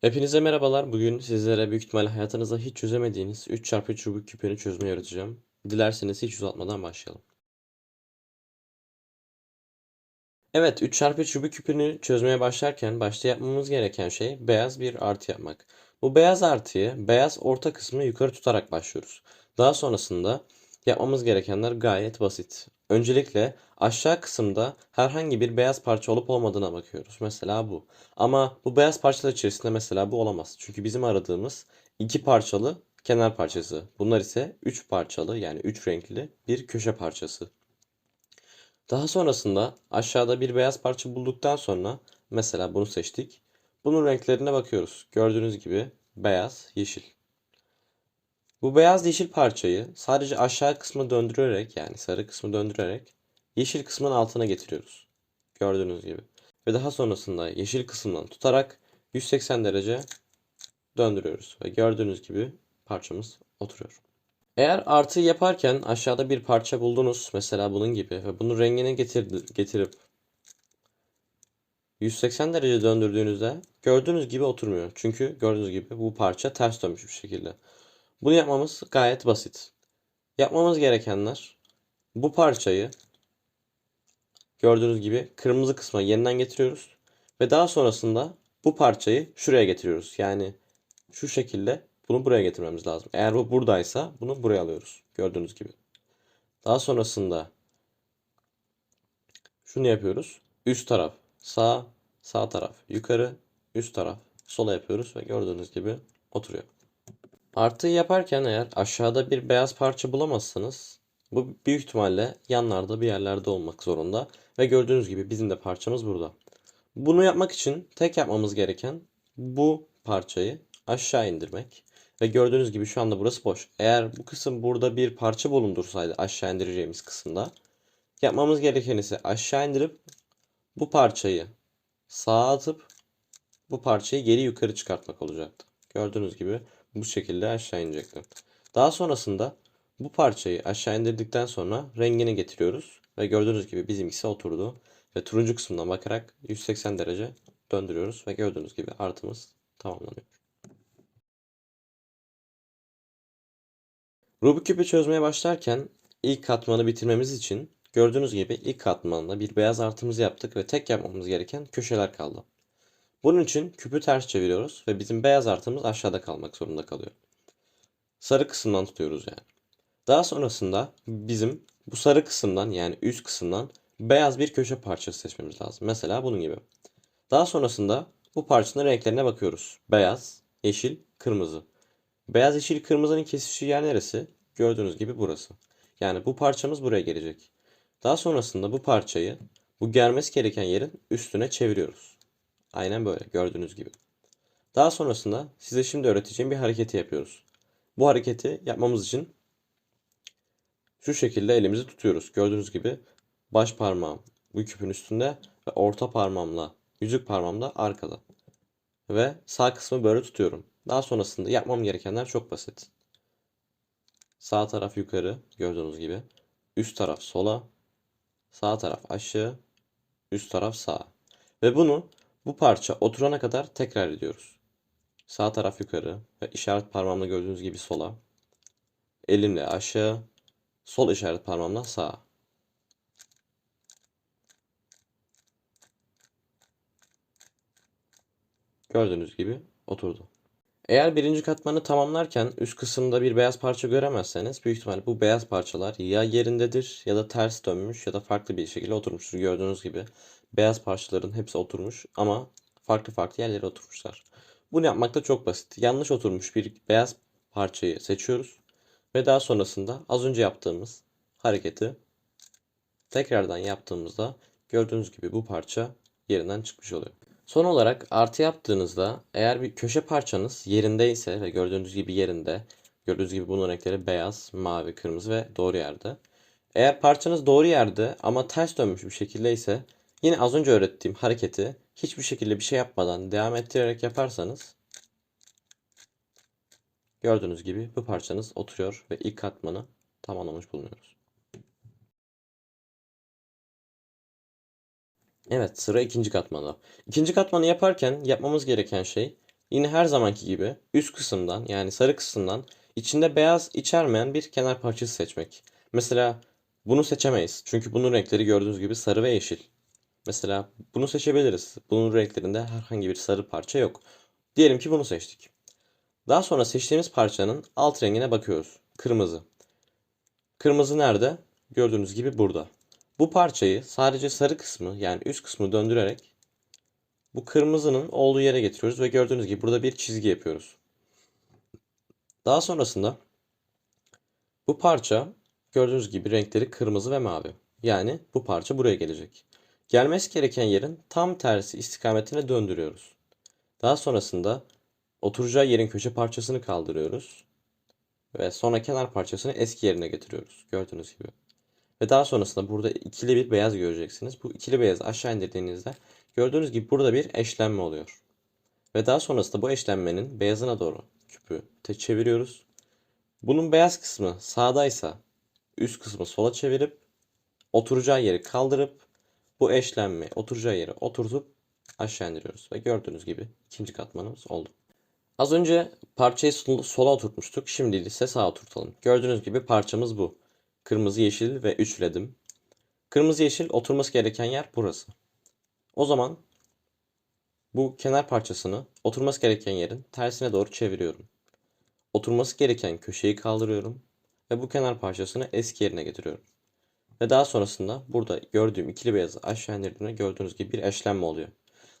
Hepinize merhabalar. Bugün sizlere büyük ihtimalle hayatınızda hiç çözemediğiniz 3x3 Rubik küpünü çözmeyi öğreteceğim. Dilerseniz hiç uzatmadan başlayalım. Evet, 3x3 Rubik küpünü çözmeye başlarken başta yapmamız gereken şey beyaz bir artı yapmak. Bu beyaz artıyı beyaz orta kısmını yukarı tutarak başlıyoruz. Daha sonrasında yapmamız gerekenler gayet basit. Öncelikle aşağı kısımda herhangi bir beyaz parça olup olmadığına bakıyoruz. Mesela bu. Ama bu beyaz parçalar içerisinde mesela bu olamaz. Çünkü bizim aradığımız iki parçalı kenar parçası. Bunlar ise üç parçalı yani üç renkli bir köşe parçası. Daha sonrasında aşağıda bir beyaz parça bulduktan sonra mesela bunu seçtik. Bunun renklerine bakıyoruz. Gördüğünüz gibi beyaz, yeşil. Bu beyaz yeşil parçayı sadece aşağı kısmı döndürerek yani sarı kısmı döndürerek yeşil kısmın altına getiriyoruz. Gördüğünüz gibi. Ve daha sonrasında yeşil kısımdan tutarak 180 derece döndürüyoruz. Ve gördüğünüz gibi parçamız oturuyor. Eğer artı yaparken aşağıda bir parça buldunuz mesela bunun gibi ve bunun rengini getir, getirip 180 derece döndürdüğünüzde gördüğünüz gibi oturmuyor. Çünkü gördüğünüz gibi bu parça ters dönmüş bir şekilde. Bunu yapmamız gayet basit. Yapmamız gerekenler bu parçayı gördüğünüz gibi kırmızı kısma yeniden getiriyoruz ve daha sonrasında bu parçayı şuraya getiriyoruz. Yani şu şekilde bunu buraya getirmemiz lazım. Eğer bu buradaysa bunu buraya alıyoruz. Gördüğünüz gibi. Daha sonrasında şunu yapıyoruz. Üst taraf sağ, sağ taraf yukarı, üst taraf sola yapıyoruz ve gördüğünüz gibi oturuyor. Artıyı yaparken eğer aşağıda bir beyaz parça bulamazsanız bu büyük ihtimalle yanlarda bir yerlerde olmak zorunda. Ve gördüğünüz gibi bizim de parçamız burada. Bunu yapmak için tek yapmamız gereken bu parçayı aşağı indirmek. Ve gördüğünüz gibi şu anda burası boş. Eğer bu kısım burada bir parça bulundursaydı aşağı indireceğimiz kısımda yapmamız gereken ise aşağı indirip bu parçayı sağa atıp bu parçayı geri yukarı çıkartmak olacaktı. Gördüğünüz gibi bu şekilde aşağı inecektir. Daha sonrasında bu parçayı aşağı indirdikten sonra rengini getiriyoruz. Ve gördüğünüz gibi bizimkisi oturdu. Ve turuncu kısmından bakarak 180 derece döndürüyoruz. Ve gördüğünüz gibi artımız tamamlanıyor. Rubik küpü çözmeye başlarken ilk katmanı bitirmemiz için gördüğünüz gibi ilk katmanda bir beyaz artımızı yaptık ve tek yapmamız gereken köşeler kaldı. Bunun için küpü ters çeviriyoruz ve bizim beyaz artımız aşağıda kalmak zorunda kalıyor. Sarı kısımdan tutuyoruz yani. Daha sonrasında bizim bu sarı kısımdan yani üst kısımdan beyaz bir köşe parçası seçmemiz lazım. Mesela bunun gibi. Daha sonrasında bu parçanın renklerine bakıyoruz. Beyaz, yeşil, kırmızı. Beyaz, yeşil, kırmızının kesiştiği yer neresi? Gördüğünüz gibi burası. Yani bu parçamız buraya gelecek. Daha sonrasında bu parçayı bu gelmesi gereken yerin üstüne çeviriyoruz. Aynen böyle gördüğünüz gibi. Daha sonrasında size şimdi öğreteceğim bir hareketi yapıyoruz. Bu hareketi yapmamız için şu şekilde elimizi tutuyoruz. Gördüğünüz gibi baş parmağım bu küpün üstünde ve orta parmağımla yüzük parmağımla arkada. Ve sağ kısmı böyle tutuyorum. Daha sonrasında yapmam gerekenler çok basit. Sağ taraf yukarı gördüğünüz gibi. Üst taraf sola. Sağ taraf aşağı. Üst taraf sağa. Ve bunu bu parça oturana kadar tekrar ediyoruz. Sağ taraf yukarı ve işaret parmağımla gördüğünüz gibi sola. Elimle aşağı. Sol işaret parmağımla sağa. Gördüğünüz gibi oturdu. Eğer birinci katmanı tamamlarken üst kısımda bir beyaz parça göremezseniz büyük ihtimalle bu beyaz parçalar ya yerindedir ya da ters dönmüş ya da farklı bir şekilde oturmuştur. Gördüğünüz gibi beyaz parçaların hepsi oturmuş ama farklı farklı yerlere oturmuşlar. Bunu yapmak da çok basit. Yanlış oturmuş bir beyaz parçayı seçiyoruz ve daha sonrasında az önce yaptığımız hareketi tekrardan yaptığımızda gördüğünüz gibi bu parça yerinden çıkmış oluyor. Son olarak artı yaptığınızda eğer bir köşe parçanız yerindeyse ve gördüğünüz gibi yerinde, gördüğünüz gibi bunun renkleri beyaz, mavi, kırmızı ve doğru yerde. Eğer parçanız doğru yerde ama ters dönmüş bir şekilde ise yine az önce öğrettiğim hareketi hiçbir şekilde bir şey yapmadan devam ettirerek yaparsanız gördüğünüz gibi bu parçanız oturuyor ve ilk katmanı tamamlamış bulunuyoruz. Evet sıra ikinci katmanda. İkinci katmanı yaparken yapmamız gereken şey yine her zamanki gibi üst kısımdan yani sarı kısımdan içinde beyaz içermeyen bir kenar parçası seçmek. Mesela bunu seçemeyiz. Çünkü bunun renkleri gördüğünüz gibi sarı ve yeşil. Mesela bunu seçebiliriz. Bunun renklerinde herhangi bir sarı parça yok. Diyelim ki bunu seçtik. Daha sonra seçtiğimiz parçanın alt rengine bakıyoruz. Kırmızı. Kırmızı nerede? Gördüğünüz gibi burada. Bu parçayı sadece sarı kısmı yani üst kısmı döndürerek bu kırmızının olduğu yere getiriyoruz ve gördüğünüz gibi burada bir çizgi yapıyoruz. Daha sonrasında bu parça gördüğünüz gibi renkleri kırmızı ve mavi. Yani bu parça buraya gelecek. Gelmesi gereken yerin tam tersi istikametine döndürüyoruz. Daha sonrasında oturacağı yerin köşe parçasını kaldırıyoruz. Ve sonra kenar parçasını eski yerine getiriyoruz. Gördüğünüz gibi. Ve daha sonrasında burada ikili bir beyaz göreceksiniz. Bu ikili beyazı aşağı indirdiğinizde gördüğünüz gibi burada bir eşlenme oluyor. Ve daha sonrasında bu eşlenmenin beyazına doğru küpü çeviriyoruz. Bunun beyaz kısmı sağdaysa üst kısmı sola çevirip oturacağı yeri kaldırıp bu eşlenme oturacağı yere oturtup aşağı indiriyoruz. Ve gördüğünüz gibi ikinci katmanımız oldu. Az önce parçayı sol- sola oturtmuştuk. Şimdi ise sağa oturtalım. Gördüğünüz gibi parçamız bu. Kırmızı, yeşil ve üçledim. Kırmızı, yeşil oturması gereken yer burası. O zaman bu kenar parçasını oturması gereken yerin tersine doğru çeviriyorum. Oturması gereken köşeyi kaldırıyorum ve bu kenar parçasını eski yerine getiriyorum. Ve daha sonrasında burada gördüğüm ikili beyazı aşağı indirdiğimde gördüğünüz gibi bir eşlenme oluyor.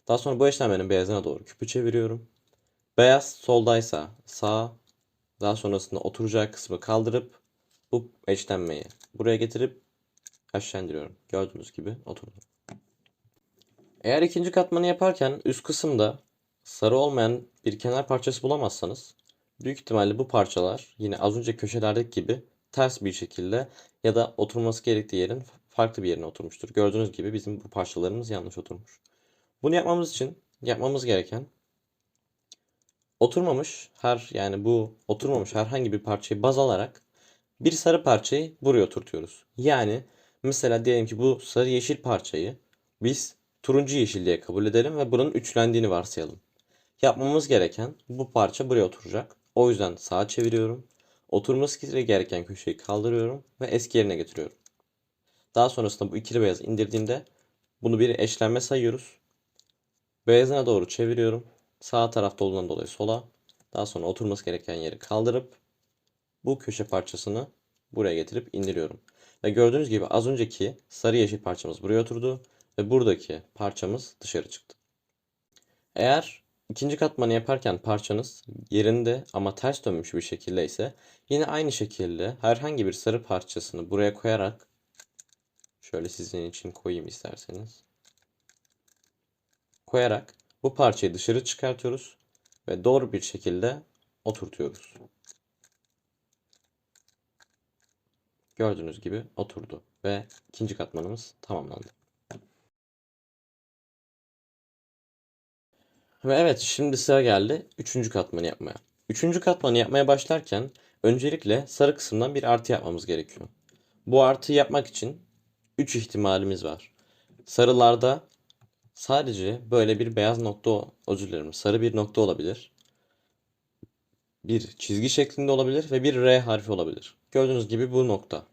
Daha sonra bu eşlenmenin beyazına doğru küpü çeviriyorum. Beyaz soldaysa sağ, daha sonrasında oturacağı kısmı kaldırıp bu eşlenmeyi buraya getirip aşağı indiriyorum. Gördüğünüz gibi oturdu. Eğer ikinci katmanı yaparken üst kısımda sarı olmayan bir kenar parçası bulamazsanız büyük ihtimalle bu parçalar yine az önce köşelerdeki gibi ters bir şekilde ya da oturması gerektiği yerin farklı bir yerine oturmuştur. Gördüğünüz gibi bizim bu parçalarımız yanlış oturmuş. Bunu yapmamız için yapmamız gereken oturmamış her yani bu oturmamış herhangi bir parçayı baz alarak bir sarı parçayı buraya oturtuyoruz. Yani mesela diyelim ki bu sarı yeşil parçayı biz turuncu yeşil diye kabul edelim ve bunun üçlendiğini varsayalım. Yapmamız gereken bu parça buraya oturacak. O yüzden sağa çeviriyorum. Oturması gereken köşeyi kaldırıyorum ve eski yerine getiriyorum. Daha sonrasında bu ikili beyazı indirdiğimde bunu bir eşlenme sayıyoruz. Beyazına doğru çeviriyorum. Sağ tarafta olduğundan dolayı sola. Daha sonra oturması gereken yeri kaldırıp bu köşe parçasını buraya getirip indiriyorum. Ve gördüğünüz gibi az önceki sarı yeşil parçamız buraya oturdu ve buradaki parçamız dışarı çıktı. Eğer ikinci katmanı yaparken parçanız yerinde ama ters dönmüş bir şekilde ise yine aynı şekilde herhangi bir sarı parçasını buraya koyarak şöyle sizin için koyayım isterseniz. Koyarak bu parçayı dışarı çıkartıyoruz ve doğru bir şekilde oturtuyoruz. Gördüğünüz gibi oturdu ve ikinci katmanımız tamamlandı. Ve evet şimdi sıra geldi üçüncü katmanı yapmaya. Üçüncü katmanı yapmaya başlarken öncelikle sarı kısımdan bir artı yapmamız gerekiyor. Bu artıyı yapmak için 3 ihtimalimiz var. Sarılarda sadece böyle bir beyaz nokta, özür dilerim, sarı bir nokta olabilir. Bir çizgi şeklinde olabilir ve bir R harfi olabilir. Gördüğünüz gibi bu nokta.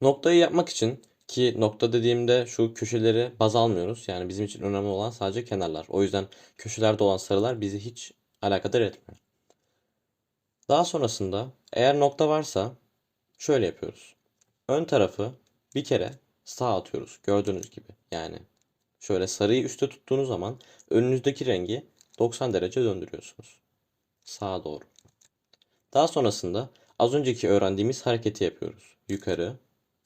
Noktayı yapmak için ki nokta dediğimde şu köşeleri baz almıyoruz. Yani bizim için önemli olan sadece kenarlar. O yüzden köşelerde olan sarılar bizi hiç alakadar etmiyor. Daha sonrasında eğer nokta varsa şöyle yapıyoruz. Ön tarafı bir kere sağa atıyoruz. Gördüğünüz gibi. Yani şöyle sarıyı üstte tuttuğunuz zaman önünüzdeki rengi 90 derece döndürüyorsunuz. Sağa doğru. Daha sonrasında az önceki öğrendiğimiz hareketi yapıyoruz. Yukarı,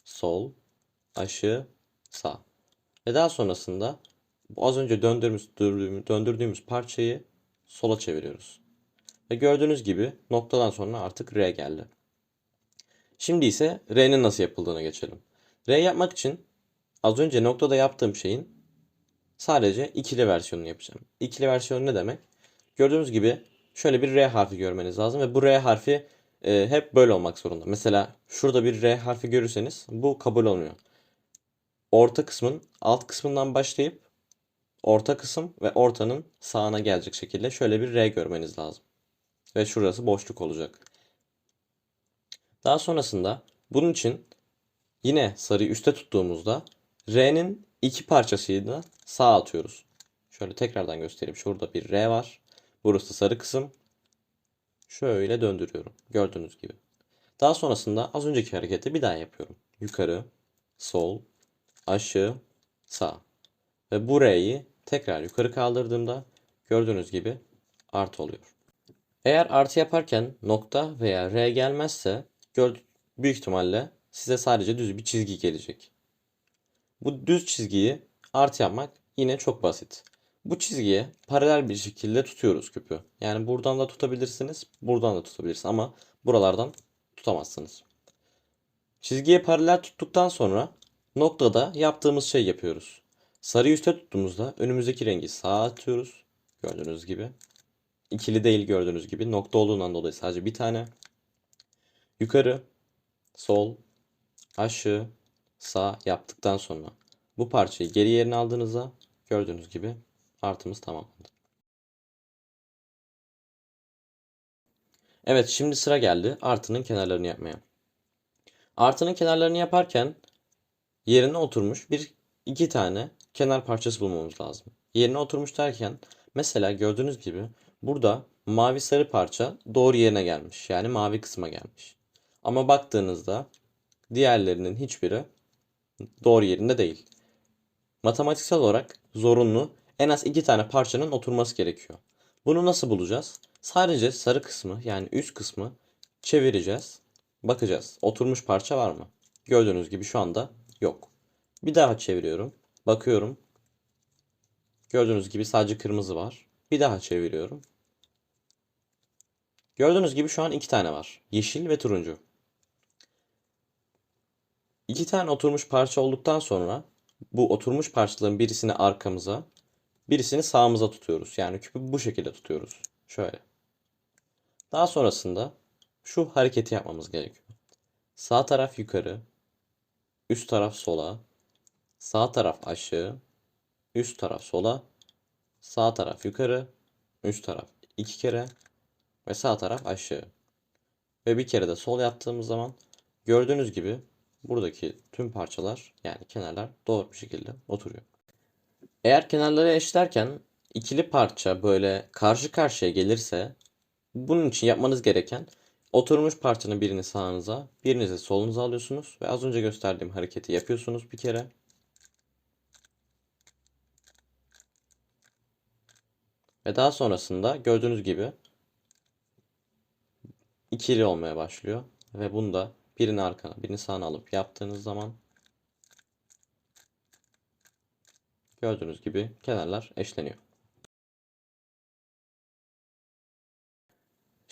sol, aşağı, sağ. Ve daha sonrasında bu az önce döndürdüğümüz, döndürdüğümüz parçayı sola çeviriyoruz. Ve gördüğünüz gibi noktadan sonra artık R geldi. Şimdi ise R'nin nasıl yapıldığına geçelim. R yapmak için az önce noktada yaptığım şeyin sadece ikili versiyonunu yapacağım. İkili versiyon ne demek? Gördüğünüz gibi şöyle bir R harfi görmeniz lazım ve bu R harfi e, hep böyle olmak zorunda. Mesela şurada bir R harfi görürseniz bu kabul olmuyor. Orta kısmın alt kısmından başlayıp orta kısım ve ortanın sağına gelecek şekilde şöyle bir R görmeniz lazım. Ve şurası boşluk olacak. Daha sonrasında bunun için yine sarıyı üste tuttuğumuzda R'nin iki parçasını sağa atıyoruz. Şöyle tekrardan göstereyim. Şurada bir R var. Burası sarı kısım. Şöyle döndürüyorum. Gördüğünüz gibi. Daha sonrasında az önceki hareketi bir daha yapıyorum. Yukarı, sol, aşağı, sağ. Ve bu R'yi tekrar yukarı kaldırdığımda gördüğünüz gibi artı oluyor. Eğer artı yaparken nokta veya R gelmezse büyük ihtimalle size sadece düz bir çizgi gelecek. Bu düz çizgiyi artı yapmak yine çok basit. Bu çizgiye paralel bir şekilde tutuyoruz küpü. Yani buradan da tutabilirsiniz, buradan da tutabilirsiniz ama buralardan tutamazsınız. Çizgiye paralel tuttuktan sonra noktada yaptığımız şey yapıyoruz. Sarıyı üste tuttuğumuzda önümüzdeki rengi sağa atıyoruz. Gördüğünüz gibi. İkili değil gördüğünüz gibi. Nokta olduğundan dolayı sadece bir tane. Yukarı, sol, aşağı, sağ yaptıktan sonra bu parçayı geri yerine aldığınızda gördüğünüz gibi artımız tamamlandı. Evet şimdi sıra geldi artının kenarlarını yapmaya. Artının kenarlarını yaparken yerine oturmuş bir iki tane kenar parçası bulmamız lazım. Yerine oturmuş derken mesela gördüğünüz gibi burada mavi sarı parça doğru yerine gelmiş. Yani mavi kısma gelmiş. Ama baktığınızda diğerlerinin hiçbiri doğru yerinde değil. Matematiksel olarak zorunlu en az iki tane parçanın oturması gerekiyor. Bunu nasıl bulacağız? Sadece sarı kısmı yani üst kısmı çevireceğiz. Bakacağız. Oturmuş parça var mı? Gördüğünüz gibi şu anda yok. Bir daha çeviriyorum. Bakıyorum. Gördüğünüz gibi sadece kırmızı var. Bir daha çeviriyorum. Gördüğünüz gibi şu an iki tane var. Yeşil ve turuncu. İki tane oturmuş parça olduktan sonra bu oturmuş parçaların birisini arkamıza, birisini sağımıza tutuyoruz. Yani küpü bu şekilde tutuyoruz. Şöyle. Daha sonrasında şu hareketi yapmamız gerekiyor. Sağ taraf yukarı, üst taraf sola, sağ taraf aşağı, üst taraf sola, sağ taraf yukarı, üst taraf iki kere ve sağ taraf aşağı. Ve bir kere de sol yaptığımız zaman gördüğünüz gibi buradaki tüm parçalar yani kenarlar doğru bir şekilde oturuyor. Eğer kenarları eşlerken ikili parça böyle karşı karşıya gelirse bunun için yapmanız gereken oturmuş parçanın birini sağınıza, birini de solunuza alıyorsunuz ve az önce gösterdiğim hareketi yapıyorsunuz bir kere. Ve daha sonrasında gördüğünüz gibi ikili olmaya başlıyor ve bunu da birini arkana, birini sağına alıp yaptığınız zaman gördüğünüz gibi kenarlar eşleniyor.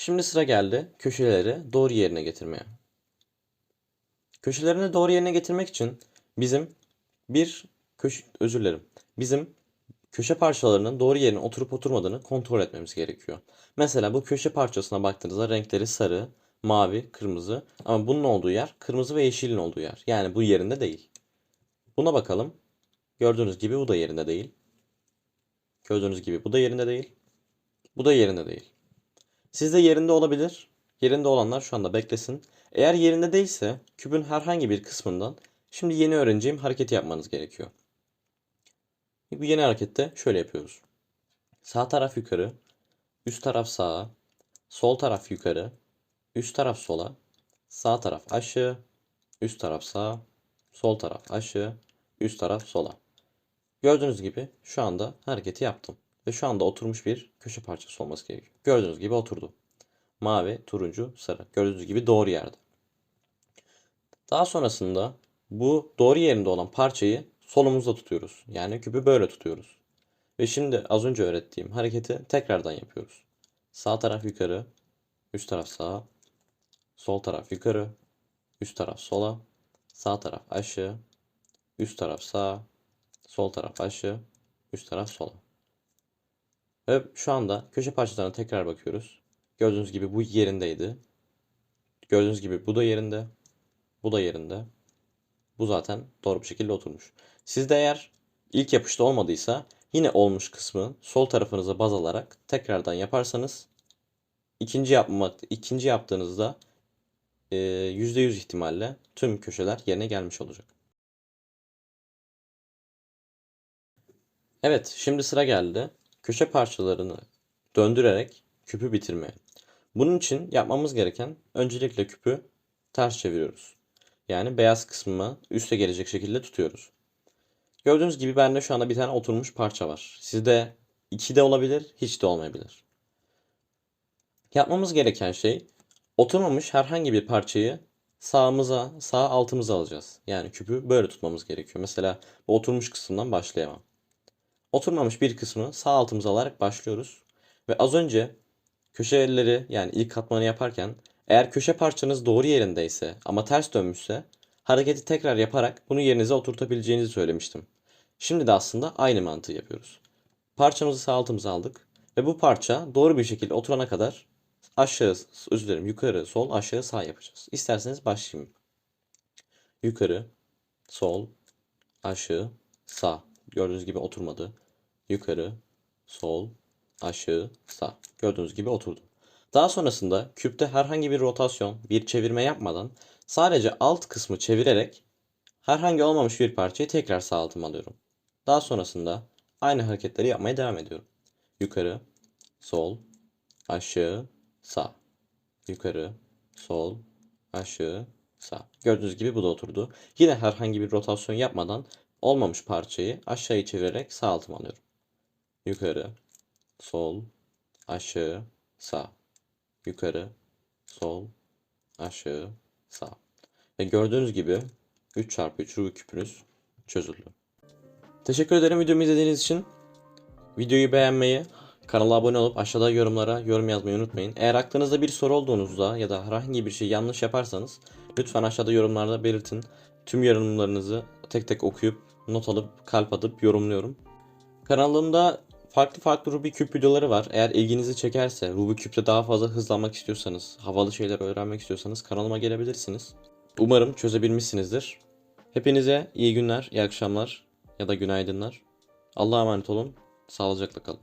Şimdi sıra geldi köşeleri doğru yerine getirmeye. Köşelerini doğru yerine getirmek için bizim bir köşe özür dilerim. Bizim köşe parçalarının doğru yerine oturup oturmadığını kontrol etmemiz gerekiyor. Mesela bu köşe parçasına baktığınızda renkleri sarı, mavi, kırmızı ama bunun olduğu yer kırmızı ve yeşilin olduğu yer. Yani bu yerinde değil. Buna bakalım. Gördüğünüz gibi bu da yerinde değil. Gördüğünüz gibi bu da yerinde değil. Bu da yerinde değil. Sizde yerinde olabilir. Yerinde olanlar şu anda beklesin. Eğer yerinde değilse küpün herhangi bir kısmından şimdi yeni öğreneceğim hareketi yapmanız gerekiyor. Bu yeni harekette şöyle yapıyoruz. Sağ taraf yukarı, üst taraf sağa, sol taraf yukarı, üst taraf sola, sağ taraf aşağı, üst taraf sağa, sol taraf aşağı, üst taraf sola. Gördüğünüz gibi şu anda hareketi yaptım. Ve şu anda oturmuş bir köşe parçası olması gerekiyor. Gördüğünüz gibi oturdu. Mavi, turuncu, sarı. Gördüğünüz gibi doğru yerde. Daha sonrasında bu doğru yerinde olan parçayı solumuzda tutuyoruz. Yani küpü böyle tutuyoruz. Ve şimdi az önce öğrettiğim hareketi tekrardan yapıyoruz. Sağ taraf yukarı, üst taraf sağa, sol taraf yukarı, üst taraf sola, sağ taraf aşağı, üst taraf sağa, sol taraf aşağı, üst taraf sola. Ve şu anda köşe parçalarına tekrar bakıyoruz. Gördüğünüz gibi bu yerindeydi. Gördüğünüz gibi bu da yerinde. Bu da yerinde. Bu zaten doğru bir şekilde oturmuş. Sizde eğer ilk yapışta olmadıysa yine olmuş kısmı sol tarafınıza baz alarak tekrardan yaparsanız ikinci yapmak ikinci yaptığınızda e, %100 ihtimalle tüm köşeler yerine gelmiş olacak. Evet, şimdi sıra geldi. Köşe parçalarını döndürerek küpü bitirmeye. Bunun için yapmamız gereken öncelikle küpü ters çeviriyoruz. Yani beyaz kısmı üste gelecek şekilde tutuyoruz. Gördüğünüz gibi bende şu anda bir tane oturmuş parça var. Sizde iki de olabilir, hiç de olmayabilir. Yapmamız gereken şey oturmamış herhangi bir parçayı sağımıza, sağ altımıza alacağız. Yani küpü böyle tutmamız gerekiyor. Mesela bu oturmuş kısımdan başlayamam. Oturmamış bir kısmını sağ altımıza alarak başlıyoruz. Ve az önce köşe elleri yani ilk katmanı yaparken eğer köşe parçanız doğru yerindeyse ama ters dönmüşse hareketi tekrar yaparak bunu yerinize oturtabileceğinizi söylemiştim. Şimdi de aslında aynı mantığı yapıyoruz. Parçamızı sağ altımıza aldık ve bu parça doğru bir şekilde oturana kadar aşağı, özür dilerim yukarı, sol, aşağı, sağ yapacağız. İsterseniz başlayayım. Yukarı, sol, aşağı, sağ. Gördüğünüz gibi oturmadı. Yukarı, sol, aşağı, sağ. Gördüğünüz gibi oturdu. Daha sonrasında küpte herhangi bir rotasyon, bir çevirme yapmadan sadece alt kısmı çevirerek herhangi olmamış bir parçayı tekrar sağ altıma alıyorum. Daha sonrasında aynı hareketleri yapmaya devam ediyorum. Yukarı, sol, aşağı, sağ. Yukarı, sol, aşağı, sağ. Gördüğünüz gibi bu da oturdu. Yine herhangi bir rotasyon yapmadan olmamış parçayı aşağıya çevirerek sağ altıma alıyorum. Yukarı, sol, aşağı, sağ. Yukarı, sol, aşağı, sağ. Ve gördüğünüz gibi 3x3 Rubik küpünüz çözüldü. Teşekkür ederim videomu izlediğiniz için. Videoyu beğenmeyi, kanala abone olup aşağıda yorumlara yorum yazmayı unutmayın. Eğer aklınızda bir soru olduğunuzda ya da herhangi bir şey yanlış yaparsanız lütfen aşağıda yorumlarda belirtin. Tüm yorumlarınızı tek tek okuyup not alıp kalp atıp yorumluyorum. Kanalımda farklı farklı Rubik küp videoları var. Eğer ilginizi çekerse, Rubik küpte daha fazla hızlanmak istiyorsanız, havalı şeyler öğrenmek istiyorsanız kanalıma gelebilirsiniz. Umarım çözebilmişsinizdir. Hepinize iyi günler, iyi akşamlar ya da günaydınlar. Allah'a emanet olun. Sağlıcakla kalın.